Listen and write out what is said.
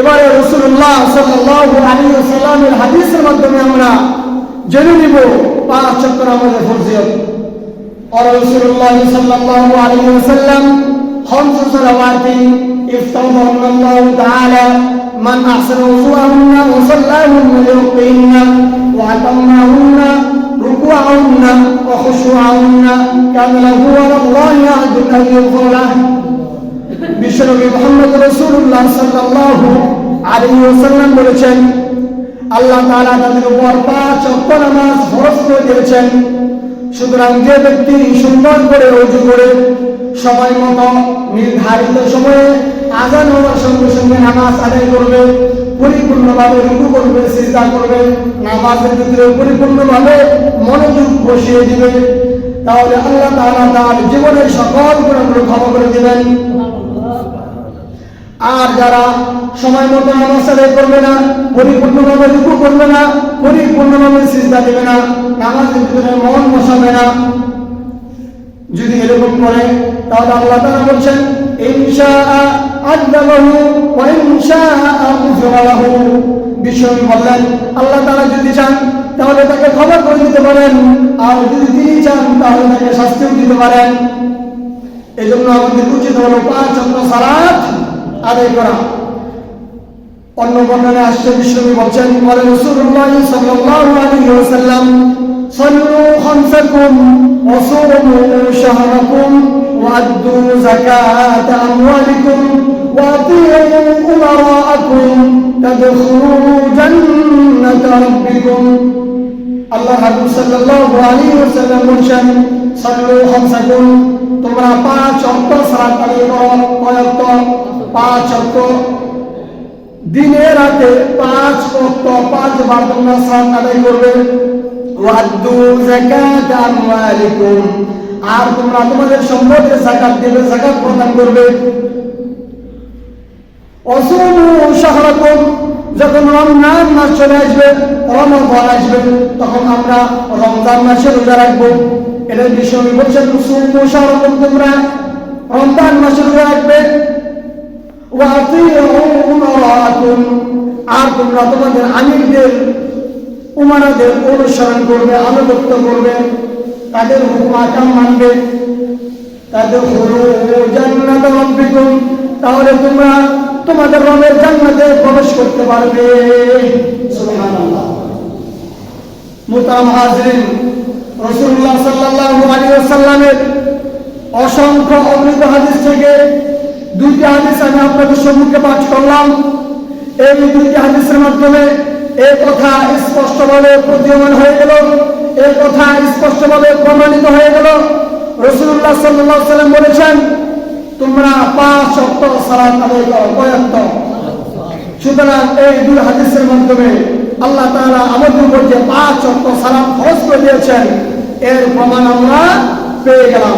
এবারে রসুল্লাহ সাল্লাল্লাহু আলাইহি ওয়াসাল্লামের হাদিসের মাধ্যমে আমরা জেনে নিব পাঁচ চক্র আমাদের ফরজিয়ত আর রসুল্লাহ সাল্লাল্লাহু আলাইহি ওয়াসাল্লাম خمس صلوات افترضهن الله تعالى من احسن وضوءهن وصلاهن لرقهن واتمهن ركوعهن وخشوعهن كان له على الله عهد ان يغفر له বিশ্বনবী মোহাম্মদ রসুল্লাহ সাল্লাল্লাহু আলাইহি ওয়াসাল্লাম বলেছেন, আল্লাহ তাআলা তাদের উপর পাঁচ ওয়াক্ত নামাজ ফরজ করে দিয়েছেন। সুতরাং যে ব্যক্তি সুন্দর করে অজু করে, সময় মতো নির্ধারিত সময়ে আজান হওয়ার সঙ্গে সঙ্গে নামাজ আদায় করবে, পরিপূর্ণভাবে রুকু করবে, সিজদা করবে, নামাজের ভিতরে পরিপূর্ণভাবে মনোযোগ বসিয়ে দিবে, তাহলে আল্লাহ তাআলা তার জীবনের সকল গুণাগুলো ক্ষমা করে দিবেন। আর যারা সময় মতো নামাজ আদায় করবে না, পরিপূর্ণভাবে রুকু করবে না, পরিপূর্ণভাবে সিজদা দেবে না, নামাজের ভিতরে মন বসাবে না, যদি এরকম করে, তাহলে আল্লাহ তাআলা বলছেন বিশ্বনবী বললেন, আল্লাহ তাআলা যদি চান, তাহলে তাকে ক্ষমা করে দিতে পারেন, আর যদি তিনি চান, তাহলে তাকে শাস্তিও দিতে পারেন। এজন্য আমাদের উচিত হলো পাঁচ অক্ট সালাত আদায় করা। অন্য বর্ণনায় আসছে, বিশ্বনবী বলছেন বলে রসুল্লাহ সাল্লাল্লাহু আলাইহি ওয়াসাল্লাম, সল্লু খামসাকুম ওয়া সুমু শাহরাকুম ওয়া আদ্দু যাকাত আমওয়ালিকুম ওয়া আতিউ উমারাআকুম, তাদখুলু জান্নাত রাব্বিকুম। আল্লাহ হাবিব সাল্লাল্লাহু আলাইহি ওয়াসাল্লাম বলছেন, সল্লু খামসাকুম, তোমরা পাঁচ ওয়াক্ত সালাত আদায় করো পাঁচ ওয়াক্ত দিনে রাতে পাঁচ ওয়াক্ত পাঁচ বার তোমরা সালাত আদায় করবে। ওয়াদ্দু যাকাত আমওয়ালিকুম আর তোমরা তোমাদের সম্পদের যাকাত দেবে যাকাত প্রদান করবে। অসুমু শাহরাকুম, যখন রমজান মাস চলে আসবে, রমজান আসবে, তখন আমরা রমজান মাসে রোজা রাখব। এটা বিষয় বলছেন সুমু শাহরাকুম, তোমরা রমজান মাসে রোজা রাখবে? আর তোমরা তোমাদের আমিরদের, উমারাদের অনুসরণ করবে, আনুগত্য করবে, তাদের হুকুম আকাম মানবে। তাদের জান্নাত রব্বিকুম, তাহলে তোমরা তোমাদের রবের জান্নাতে প্রবেশ করতে পারবে। সুবহানাল্লাহ। মুতারাম হাজরিন রাসূলুল্লাহ সাল্লাল্লাহু আলাইহি ওয়াসাল্লামের অসংখ্য অমৃত হাদিস থেকে দুইটি হাদিস আমি আপনাদের সম্মুখে পাঠ করলাম। এই দুইটি হাদিসের মাধ্যমে এই কথা স্পষ্টভাবে প্রতীয়মান হয়ে গেল, এই কথা স্পষ্টভাবে প্রমাণিত হয়ে গেল। রসুল্লাহ সাল্লাহ সাল্লাম বলেছেন, তোমরা পাঁচ সপ্ত সালাত আদায় করো কয়েকত সুতরাং এই দুই হাদিসের মাধ্যমে আল্লাহ তাআলা আমাদের উপর যে পাঁচ সপ্ত সালাম খরচ করে দিয়েছেন, এর প্রমাণ আমরা পেয়ে গেলাম।